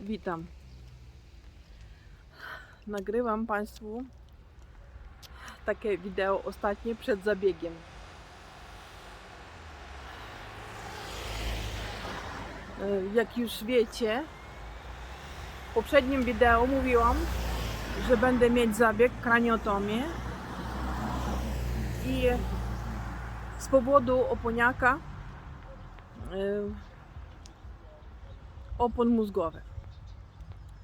Witam. Nagrywam Państwu takie wideo ostatnie przed zabiegiem. E, Jak już wiecie, w poprzednim wideo mówiłam, że będę mieć zabieg kraniotomię i z powodu oponiaka e, opon mózgowych.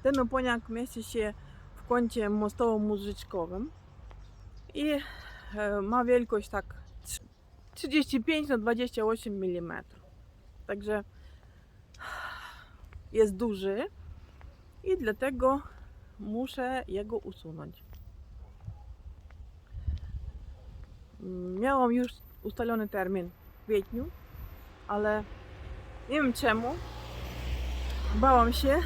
Ten oponiak mieści się w kącie mostowo-mózżyczkowym i e, ma wielkość tak 35 na 28 mm. Także jest duży i dlatego muszę jego usunąć. Miałam już ustalony termin w kwietniu, ale nie wiem czemu. Bałam się.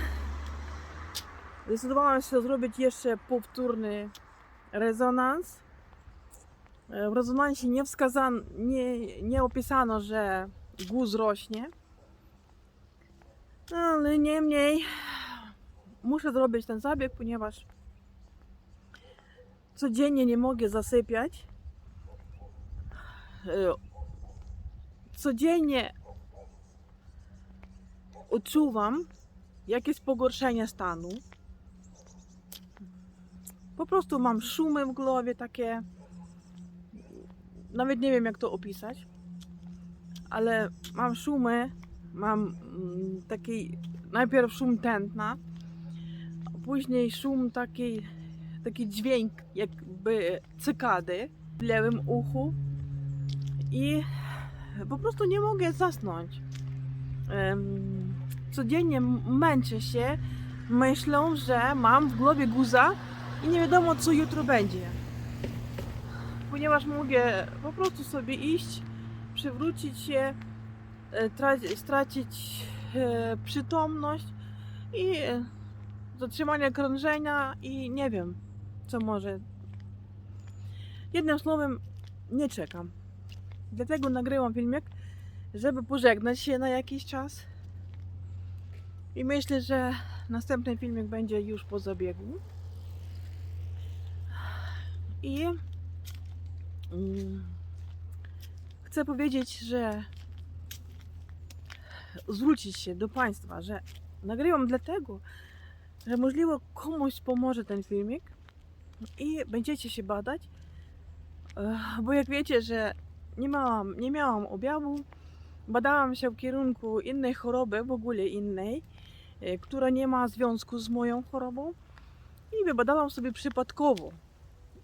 Zdecydowałam się zrobić jeszcze powtórny rezonans. E, W rezonansie nie wskazano, nie, nie opisano, że guz rośnie. No, Ale niemniej muszę zrobić ten zabieg, ponieważ codziennie nie mogę zasypiać. E, Codziennie odczuwam jakieś pogorszenie stanu. Po prostu mam szumy w głowie takie. Nawet nie wiem jak to opisać. Ale mam szumy, mam mm, taki najpierw szum tętna, później szum taki, taki dźwięk jakby cykady w lewym uchu i po prostu nie mogę zasnąć. Codziennie męczę się myślą, że mam w głowie guza i nie wiadomo co jutro będzie. Ponieważ mogę po prostu sobie iść, przywrócić się, e, tra- stracić e, przytomność i zatrzymanie krążenia i nie wiem co może. Jednym słowem nie czekam. Dlatego nagrywam filmik, żeby pożegnać się na jakiś czas. I myślę, że następny filmik będzie już po zabiegu. I mm, chcę powiedzieć, że zwrócić się do Państwa, że nagrywam dlatego, że możliwe komuś pomoże ten filmik i będziecie się badać, e, bo jak wiecie, że nie miałam, nie miałam objawu, badałam się w kierunku innej choroby, w ogóle innej, e, która nie ma związku z moją chorobą i wybadałam sobie przypadkowo.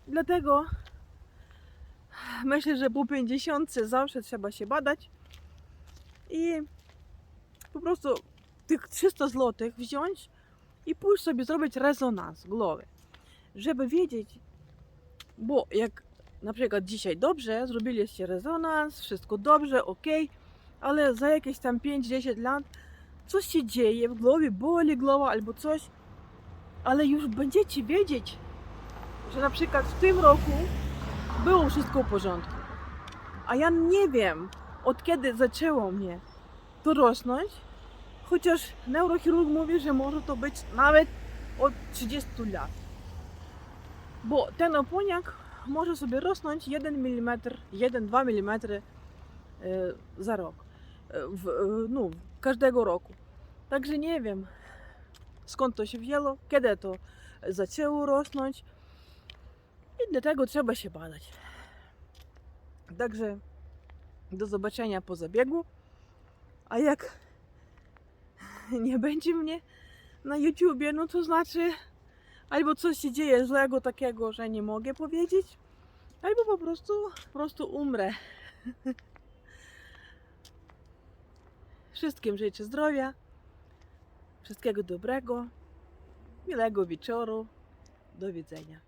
Dlatego myślę, że po 50 zawsze trzeba się badać i po prostu tych 300 zł wziąć i pójść sobie zrobić rezonans głowy, żeby wiedzieć, bo jak na przykład dzisiaj dobrze, zrobiliście rezonans, wszystko dobrze, ok, ale za jakieś tam 5-10 lat coś się dzieje w głowie, boli głowa albo coś, ale już będziecie wiedzieć, że na przykład w tym roku było wszystko w porządku. A ja nie wiem, od kiedy zaczęło mnie to rosnąć, chociaż neurochirurg mówi, że może to być nawet od 30 lat. Bo ten oponiak może sobie rosnąć 1 mm, 1-2 mm za rok. E, W, e, no, każdego roku. Także nie wiem skąd to się wzięło, kiedy to zaczęło rosnąć i dlatego trzeba się badać. Także do zobaczenia po zabiegu. A jak nie będzie mnie na YouTubie, no to znaczy albo coś się dzieje złego takiego, że nie mogę powiedzieć, albo po prostu, po prostu umrę. Wszystkim życzę zdrowia, wszystkiego dobrego, miłego wieczoru. Do widzenia.